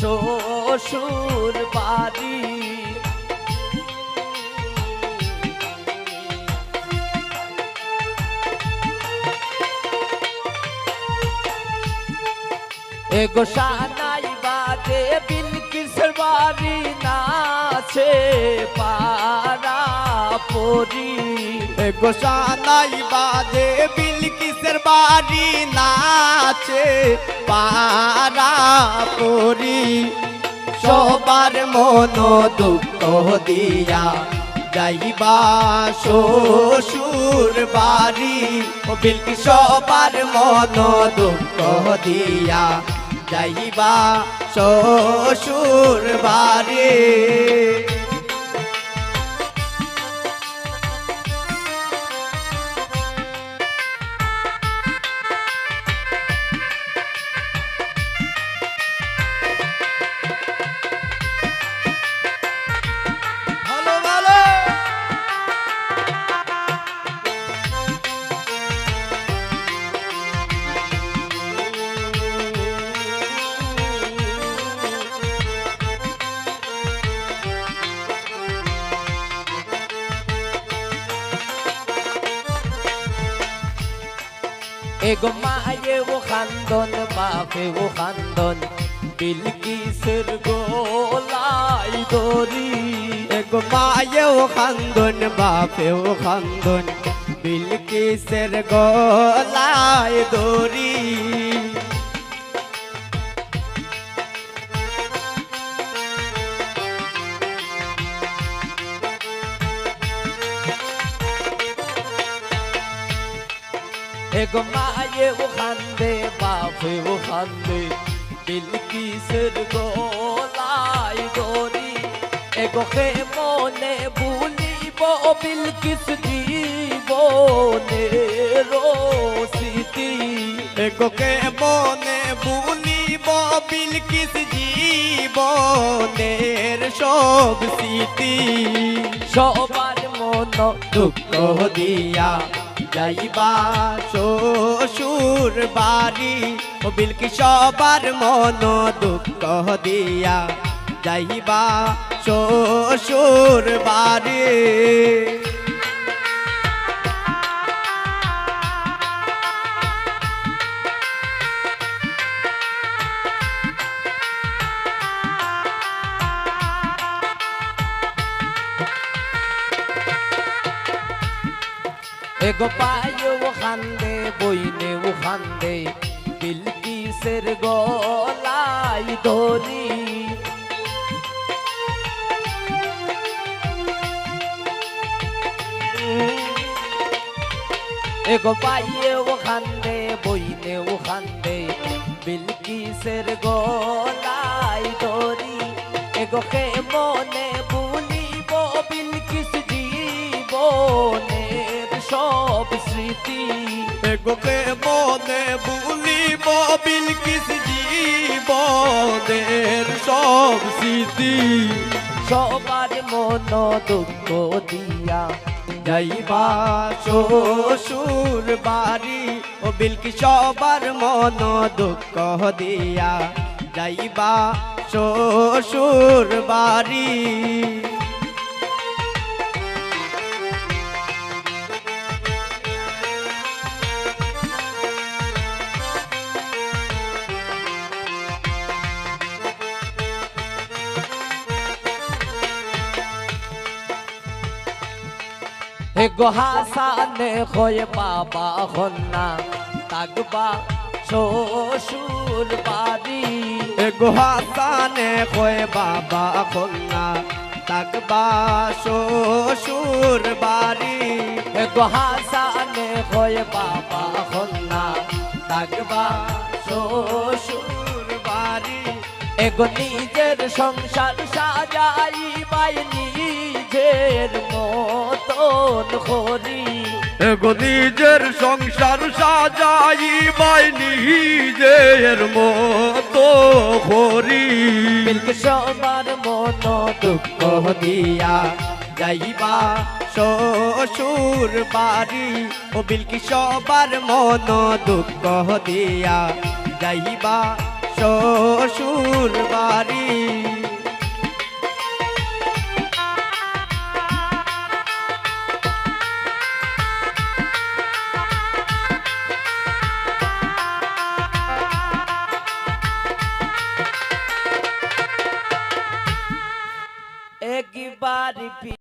শ্বশুর বাড়ি। এগো সানাই বাজে বিলকিসের বাড়ি নাচে পরি গোসানাই বাজে, বিলকিসের বাড়ি নাচে পারা পরি সবার মন দুঃখ দিয়া যাইবা শ্বশুর বাড়ি। বিলকি, সবার মন দুঃখ দিয়া যাইবা শ্বশুর বাড়ি। এগো মায়ে ও খান্দন বাপে ও খান্দন বিলকিসের গোলাই দরি এগো মায়েও খান্দন বাপেও খান্দন বিলকিসের গলায় দড়ি এগো মায়ে ও খান্দে বাপে ও খান্দে বিলকিসের গোলাই দরি এগো কে মনে ভুলিব বিলকিস জীবনে রোসিতি এগোকে মনে ভুলিব বিলকিস জীবনের সব স্মৃতি সবার মন দুঃখ দিয়া যাইবা শ্বশুর বাড়ি ও বিলকি সবার মন দুঃখ দিয়া। যাইবা শ্বশুর বাড়ি। এগো পায়ে ও খান্দে বইনে ও খান্দে বিলকিসের গলাই দরি এগো পায়ে ও খান্দে বইনে ও খান্দে বিলকিসের গলাই দরি এগো কে মনে স্মৃতি এগোকে মনে ভুলিব বিলকিস জীবনের সব স্মৃতি। সবার মন দুঃখ দিয়া যাইবা, শ্বশুর বাড়ি। ও বিলকি, সবার মন দুঃখ দিয়া যাইবা, শ্বশুর বাড়ি। গো হাসানে হয়ে বাবা হন্না তাকবা শ্বশুর বাড়ি। এগো হাসানে কয় বাবা কন্যা তাকবা শ্বশুর বাড়ি। গো হাসানে হয়ে বাবা হন্না তাকবা শ্বশুর বাড়ি। এগো নিজের সংসার সাজাই বাই নিজের মতন করি। এগো নিজের সংসার সাজাই বাই নিজের মতো করি। সবার মন দুঃখ দিয়া যাইবা শ্বশুর বাড়ি। ও বিলকি সবার মন দুঃখ দিয়া যাইবা শ্বশুর body be